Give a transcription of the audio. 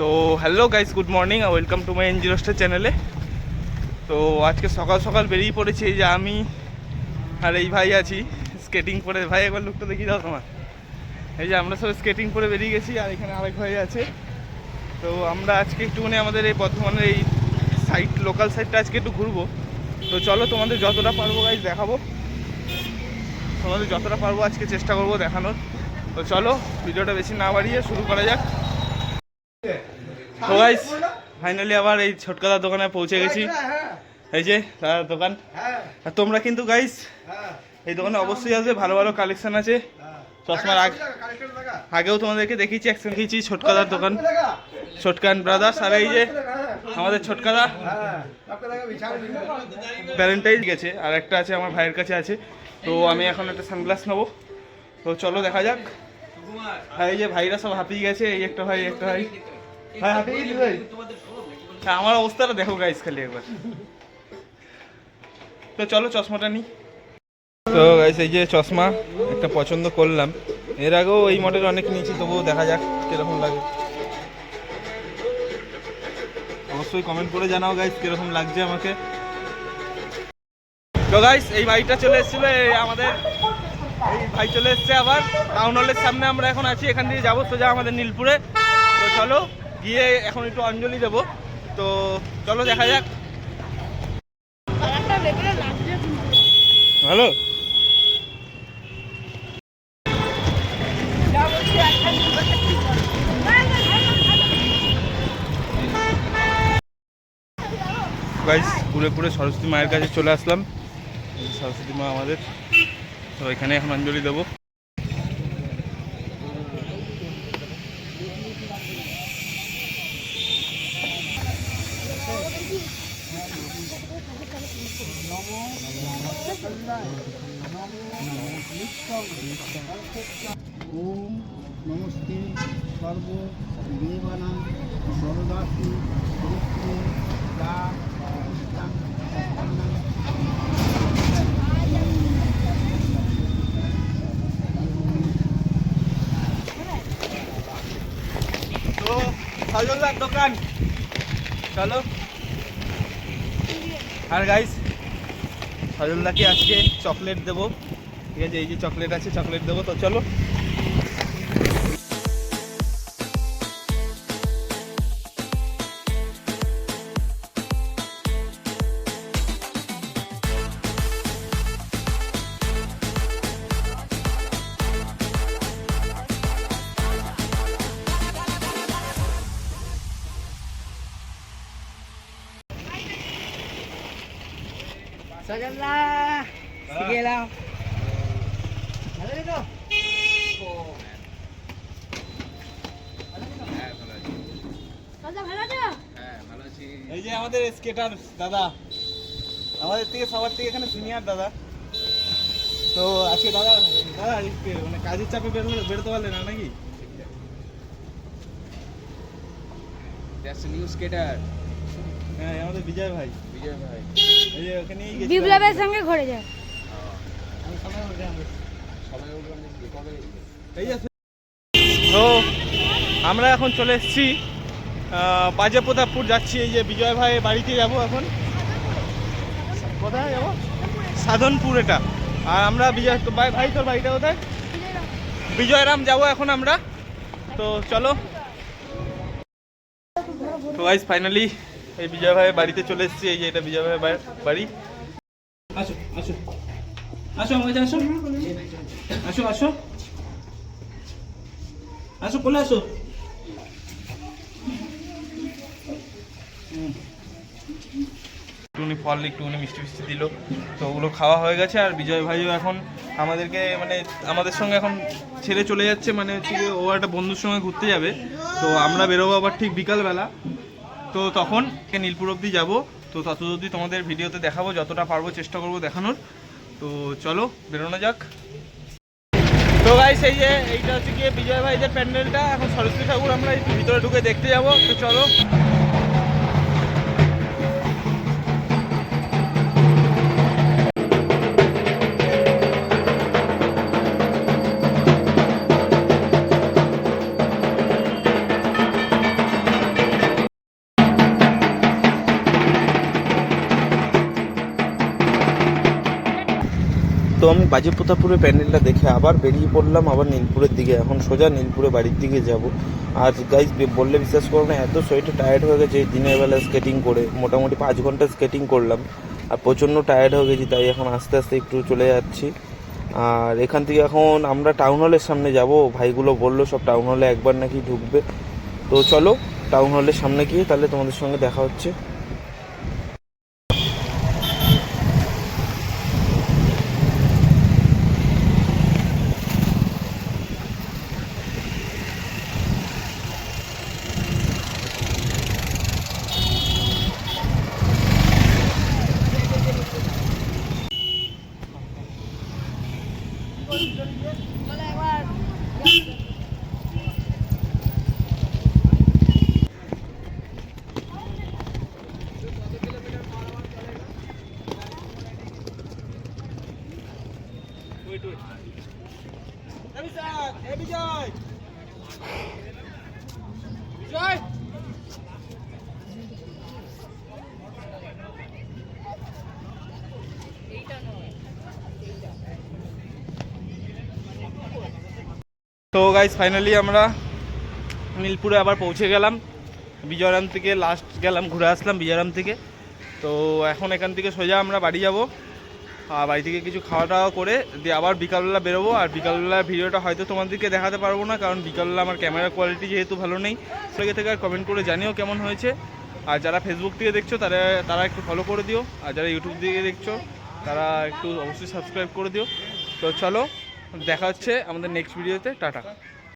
তো hello guys good morning welcome to my N G roaster চ্যানেলে তো আজকে সকাল সকাল বেরিয়ে পড়েছি যে আমি আর এই ভাই আছি স্কেটিং করে। ভাই, একবার লুকটা দেখিয়ে দাও তোমার। এই যে আমরা সব স্কেটিং করে বেরিয়ে গেছি, আর এখানে আরেক ভাই আছে। তো আমরা আজকে একটুখানি আমাদের এই বর্ধমানের এই সাইট লোকাল সাইটটা আজকে একটু ঘুরবো। তো চলো তোমাদের যতটা পারব গাইজ দেখাবো। তোমাদের যতটা পারব আজকে চেষ্টা করব দেখানোর। তো চলো, ভিডিওটা বেশি না বাড়িয়ে শুরু করা যাক। তো গাইস ফাইনালি আবার এই ছোটকাদার দোকানে পৌঁছে গেছি। এই যে, দাদার দোকান। আর তোমরা কিন্তু গাইস এই দোকানে অবশ্যই আসবে, ভালো ভালো কালেকশন আছে। চশমার আগে আগেও তোমাদেরকে দেখিয়েছি একসঙ্গে দেখিয়েছি ছোটকাদার দোকান। ছোটকান ব্রাদার্স আর এই যে আমাদের ছোটকাদা। ভ্যালেন্টাইন গেছে আর একটা আছে আমার ভাইয়ের কাছে আছে। তো আমি এখন একটা সানগ্লাস নেব। তো চলো দেখা যাক। এই যে ভাইরা সব হাঁপিয়ে গেছে এই একটা ভাই একটা ভাই। ভাই হাঁপিয়ে গেছি ভাই। হ্যাঁ, আমার অবস্থাটা দেখো গাইস খালি একবার। তো চলো চশমাটা নিই তো গাইস এই যে চশমা একটা পছন্দ করলাম। এর আগেও এই মডেল অনেক নিয়েছি তবুও দেখা যাক কীরকম লাগে। অবশ্যই কমেন্ট করে জানাও গাইস কীরকম লাগছে আমাকে। তো গাইস এই বাইকটা চলে এসেছিল আমাদের এই ভাই চলে এসছে আবার। টাউন হলের সামনে আমরা এখন আছি এখান দিয়ে যাব সোজা আমাদের নীলপুরে। তো চলো গিয়ে এখন একটু অঞ্জলি দেবো। তো চলো দেখা যাক। ভালো গাইস পুরে পুরে সরস্বতী মায়ের কাছে চলে আসলাম। সরস্বতী মা আমাদের। তো এখানে এখন অঞ্জলি দেবো। ওম নমস্তে, সর্ব দেবানাং সরদাসি সজলদার দোকান চলো আর গাইস সজলদাকে আজকে চকলেট দেবো। ঠিক আছে, এই যে চকলেট আছে চকলেট দেবো। তো চলো। সজল্লা শিখে এলাম ভালো রে তো এই যে আমাদের স্কেটার দাদা। আমাদের থেকে সবার থেকে এখানে সিনিয়র দাদা। তো আজকে দাদা দাদা আজকে মানে কাজের চাপে বেরোলে বেরোতে পারলে না নাকি? That's a new skater. হ্যাঁ এই আমাদের বিজয় ভাই। বিজয় ভাই। বিপ্লবের সঙ্গে যায়। তো আমরা এখন চলে এসেছি বাজে প্রতাপপুর যাচ্ছি, এই যে বিজয় ভাই বাড়িতে যাব এখন। কোথায় যাব? সাধনপুর এটা। আর আমরা বিজয় ভাই ভাই তোর বাড়িটা কোথায়? বিজয়রাম যাব এখন আমরা। তো চলো। তো ফাইনালি এই বিজয় ভাইয়ের বাড়িতে চলে এসেছি এই যে এটা বিজয় ভাইয়ের বাড়ি আসো আসো। আসো আমার আসো। আসো আসো। আসো কোলে আসো। একটুখানি ফল একটুখানি মিষ্টি ফিষ্টি দিল। তো ওগুলো খাওয়া হয়ে গেছে আর বিজয় ভাইও এখন আমাদেরকে মানে আমাদের সঙ্গে এখন ছেড়ে চলে যাচ্ছে মানে হচ্ছে ও একটা বন্ধুর সঙ্গে ঘুরতে যাবে। তো আমরা বেরোবো আবার ঠিক বিকালবেলা। তো তখন নীলপুর অবধি যাব। তো তত অবধি তোমাদের ভিডিওতে দেখাবো, যতটা পারব চেষ্টা করব দেখানোর। তো চলো, বেরোনো যাক। তো ভাই সেই যে, এইটা হচ্ছে গিয়ে বিজয় ভাইদের প্যান্ডেলটা। এখন সরস্বতী ঠাকুর আমরা ভিতরে ঢুকে দেখতে যাব। তো চলো। বাজিপ্রতাপুরের প্যান্ডেলটা দেখে আবার বেরিয়ে পড়লাম আবার নীলপুরের দিকে। এখন সোজা নীলপুরে বাড়ির দিকে যাব। আর গাইজ বললে বিশ্বাস করো না, এত শরীরটা টায়ার্ড হয়ে গেছে। দিনের বেলা স্কেটিং করে, মোটামুটি পাঁচ ঘণ্টা স্কেটিং করলাম। আর প্রচণ্ড টায়ার্ড হয়ে গেছি, তাই এখন আস্তে আস্তে একটু চলে যাচ্ছি। আর এখান থেকে এখন আমরা টাউন হলের সামনে যাব। ভাইগুলো বলল, সব টাউন হলে একবার নাকি ঢুকবে। তো চলো টাউন হলের সামনে গিয়ে তাহলে তোমাদের সঙ্গে দেখা হচ্ছে। তো গাইজ ফাইনালি আমরা নীলপুরে আবার পৌঁছে গেলাম। বিজয়রাম থেকে লাস্ট গেলাম, ঘুরে আসলাম বিজয়রাম থেকে। তো এখন এখান থেকে সোজা আমরা বাড়ি যাব। আর বাড়ি থেকে কিছু খাওয়া দাওয়া করে দিয়ে আবার বিকালবেলা বেরোবো। আর বিকালবেলা ভিডিওটা হয়তো তোমাদেরকে দেখাতে পারব না, কারণ বিকালবেলা আমার ক্যামেরার কোয়ালিটি যেহেতু ভালো নেই সেখান থেকে আর কমেন্ট করে জানিও কেমন হয়েছে। আর যারা ফেসবুক থেকে দেখছ, তারা তারা একটু ফলো করে দিও। আর যারা ইউটিউব থেকে দেখছ, তারা একটু অবশ্যই সাবস্ক্রাইব করে দিও। তো চলো, দেখা হচ্ছে আমাদের নেক্সট ভিডিওতে টাটা।